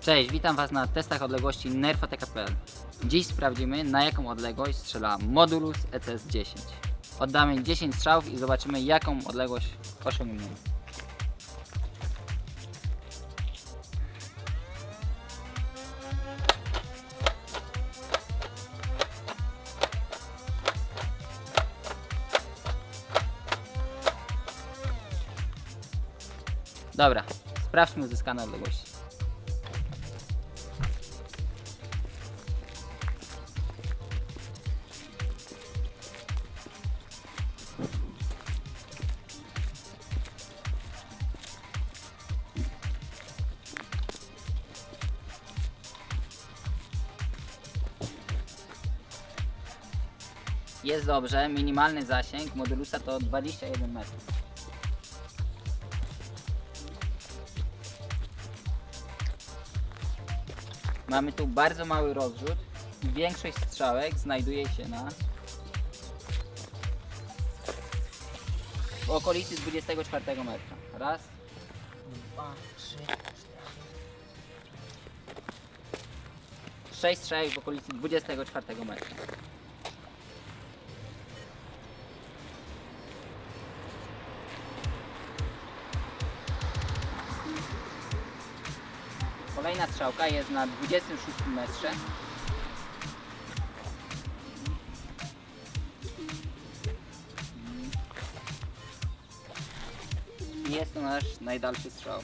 Cześć, witam Was na testach odległości nerfoteka.pl. Dziś sprawdzimy na jaką odległość strzela Modulus ECS-10. Oddamy 10 strzałów i zobaczymy jaką odległość osiągniemy. Dobra, sprawdźmy uzyskane odległości. Jest dobrze, minimalny zasięg modulusa to 21 metrów. Mamy tu bardzo mały rozrzut większość strzałek znajduje się na w okolicy 24 metra. Raz, Dwa, trzy, sześć strzałek w okolicy 24 metra. Kolejna strzałka jest na 26 metrze. Jest to nasz najdalszy strzał.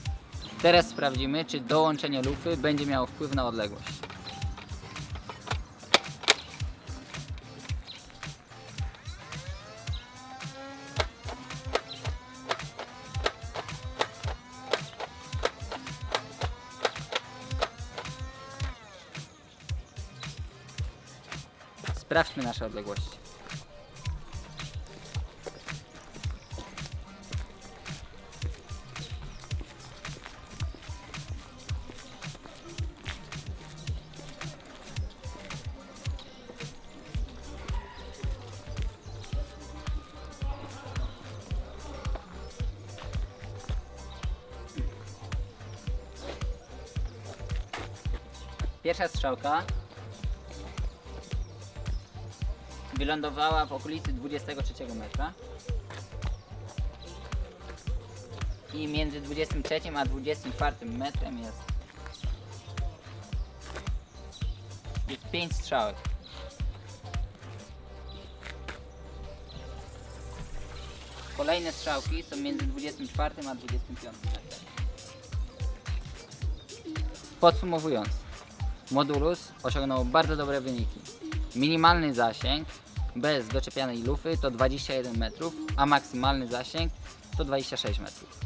Teraz sprawdzimy, czy dołączenie lufy będzie miało wpływ na odległość. Sprawdźmy nasze odległości. Pierwsza strzałka wylądowała w okolicy 23 metra. I między 23 a 24 metrem jest jest 5 strzałek. Kolejne strzałki są między 24 a 25 metrem. Podsumowując, Modulus osiągnął bardzo dobre wyniki. Minimalny zasięg bez doczepianej lufy to 21 metrów, a maksymalny zasięg to 26 metrów.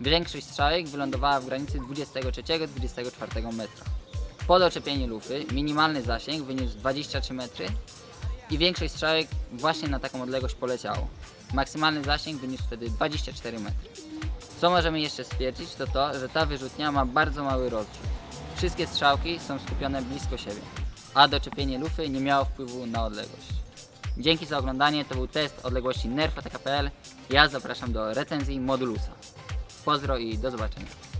Większość strzałek wylądowała w granicy 23-24 metra. Po doczepieniu lufy minimalny zasięg wyniósł 23 metry i większość strzałek właśnie na taką odległość poleciało. Maksymalny zasięg wyniósł wtedy 24 metry. Co możemy jeszcze stwierdzić, to to, że ta wyrzutnia ma bardzo mały rozrzut. Wszystkie strzałki są skupione blisko siebie, a doczepienie lufy nie miało wpływu na odległość. Dzięki za oglądanie, to był test odległości nerfoteka.pl. Ja zapraszam do recenzji Modulusa. Pozdro i do zobaczenia.